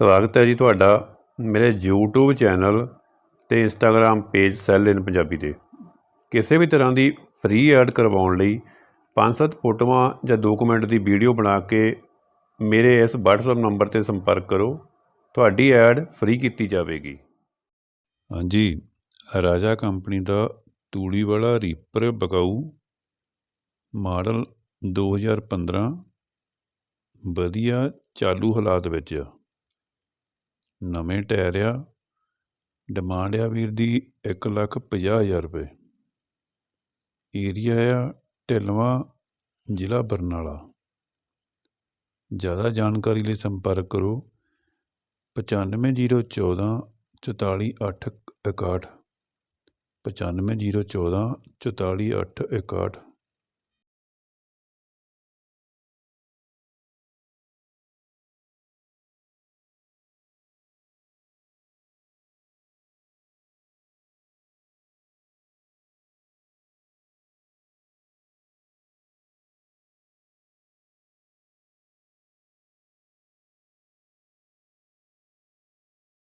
ਸਵਾਗਤ ਹੈ ਜੀ ਤੁਹਾਡਾ ਮੇਰੇ YouTube ਚੈਨਲ ਤੇ Instagram page cell in Punjabi ਤੇ। ਕਿਸੇ ਵੀ ਤਰ੍ਹਾਂ ਦੀ ਫ੍ਰੀ ਐਡ ਕਰਵਾਉਣ ਲਈ ਪੰਜ ਸੱਤ ਫੋਟੋਆਂ ਜਾਂ ਦੋ ਦੀ ਵੀਡੀਓ ਬਣਾ ਕੇ ਮੇਰੇ ਇਸ WhatsApp ਨੰਬਰ ਤੇ ਸੰਪਰਕ ਕਰੋ। ਤੁਹਾਡੀ ਐਡ ਫ੍ਰੀ ਕੀਤੀ ਜਾਵੇਗੀ। ਹਾਂਜੀ, ਰਾਜਾ ਕੰਪਨੀ ਦਾ ਤੂੜੀ ਵਾਲਾ ਰੀਪਰ ਬਕਾਊ ਮਾਡਲ 2015 ਵਧੀਆ ਚਾਲੂ ਹਾਲਾਤ ਵਿੱਚ ਨਵੇਂ ਟਾਇਰ ਆ ਡਿਮਾਂਡ ਆ ਵੀਰ ਦੀ ਇੱਕ ਲੱਖ ਪੰਜਾਹ ਹਜ਼ਾਰ ਰੁਪਏ। ਏਰੀਆ ਆ ਢਿਲਵਾ, ਜ਼ਿਲ੍ਹਾ ਬਰਨਾਲਾ। ਜ਼ਿਆਦਾ ਜਾਣਕਾਰੀ ਲਈ ਸੰਪਰਕ ਕਰੋ 95014 44861 95014 44861